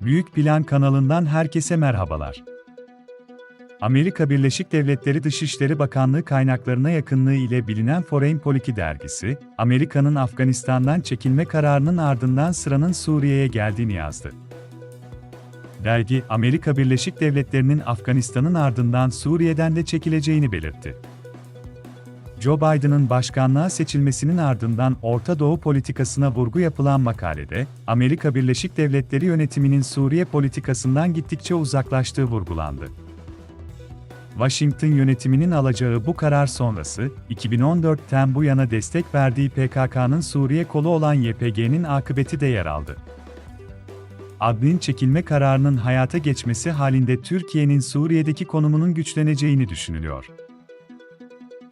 Büyük Plan kanalından herkese merhabalar. Amerika Birleşik Devletleri Dışişleri Bakanlığı kaynaklarına yakınlığı ile bilinen Foreign Policy dergisi, Amerika'nın Afganistan'dan çekilme kararının ardından sıranın Suriye'ye geldiğini yazdı. Dergi, Amerika Birleşik Devletleri'nin Afganistan'ın ardından Suriye'den de çekileceğini belirtti. Joe Biden'ın başkanlığa seçilmesinin ardından Orta Doğu politikasına vurgu yapılan makalede, Amerika Birleşik Devletleri yönetiminin Suriye politikasından gittikçe uzaklaştığı vurgulandı. Washington yönetiminin alacağı bu karar sonrası, 2014'ten bu yana destek verdiği PKK'nın Suriye kolu olan YPG'nin akıbeti de yer aldı. Adlin çekilme kararının hayata geçmesi halinde Türkiye'nin Suriye'deki konumunun güçleneceğini düşünülüyor.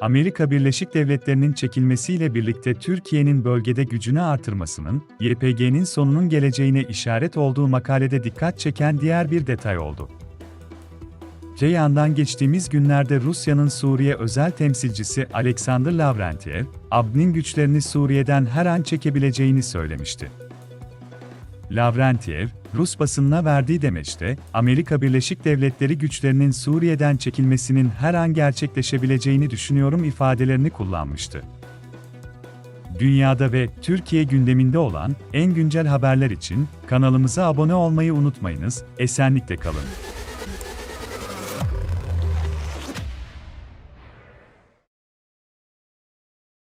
Amerika Birleşik Devletleri'nin çekilmesiyle birlikte Türkiye'nin bölgede gücünü artırmasının, YPG'nin sonunun geleceğine işaret olduğu makalede dikkat çeken diğer bir detay oldu. Ceyhan'dan geçtiğimiz günlerde Rusya'nın Suriye özel temsilcisi Alexander Lavrentiev, ABD'nin güçlerini Suriye'den her an çekebileceğini söylemişti. Lavrentiev, Rus basınına verdiği demeçte, Amerika Birleşik Devletleri güçlerinin Suriye'den çekilmesinin her an gerçekleşebileceğini düşünüyorum ifadelerini kullanmıştı. Dünyada ve Türkiye gündeminde olan en güncel haberler için kanalımıza abone olmayı unutmayınız, esenlikle kalın.